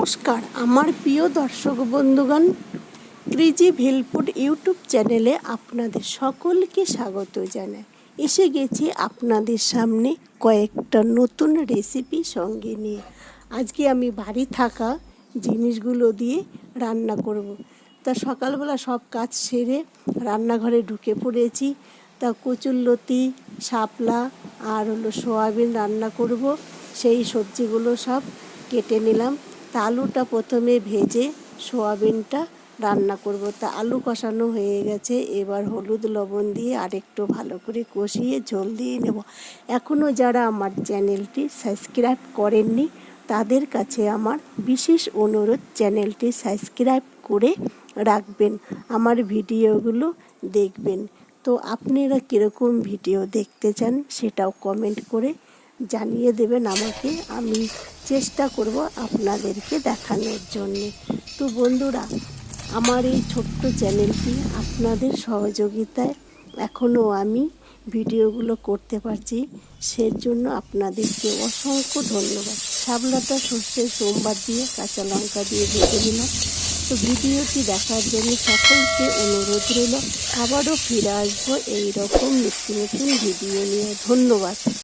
নমস্কার। আমার প্রিয় দর্শক বন্ধুগণ ক্রিজি ভিলফুড ইউটিউব চ্যানেলে আপনাদের সকলকে স্বাগত জানাই। এসে গেছি আপনাদের সামনে কয়েকটা নতুন রেসিপি সঙ্গে নিয়ে। আজকে আমি বাড়ি থাকা জিনিসগুলো দিয়ে রান্না করব। তা সকালবেলা সব কাজ সেরে রান্নাঘরে ঢুকে পড়েছি। তা কচুরলতি, শাপলা আর হলো সোয়াবিন রান্না করব। সেই সবজিগুলো সব কেটে নিলাম। আলুটা প্রথমে ভেজে সোয়াবিনটা রান্না করব। তা আলু কষানো হয়ে গেছে। এবার হলুদ লবণ দিয়ে আরেকটু ভালো করে কষিয়ে ঝোল দিয়ে নেব। এখনও যারা আমার চ্যানেলটি সাবস্ক্রাইব করেননি, তাদের কাছে আমার বিশেষ অনুরোধ, চ্যানেলটি সাবস্ক্রাইব করে রাখবেন, আমার ভিডিওগুলো দেখবেন। তো আপনারা কীরকম ভিডিও দেখতে চান সেটাও কমেন্ট করে জানিয়ে দেবেন আমাকে। আমি চেষ্টা করব আপনাদেরকে দেখানোর জন্যে। তো বন্ধুরা, আমার এই ছোট্ট চ্যানেলটি আপনাদের সহযোগিতায় এখনও আমি ভিডিওগুলো করতে পারছি। সেজন্য আপনাদেরকে অসংখ্য ধন্যবাদ। শাবলাটা সর্ষের সোমবার দিয়ে কাঁচা লঙ্কা দিয়ে ভেজে নিলাম। তো ভিডিওটি দেখার জন্য সকলকে অনুরোধ রইল, আবারও ফিরে আসব এইরকম নিত্য নতুন ভিডিও নিয়ে। ধন্যবাদ।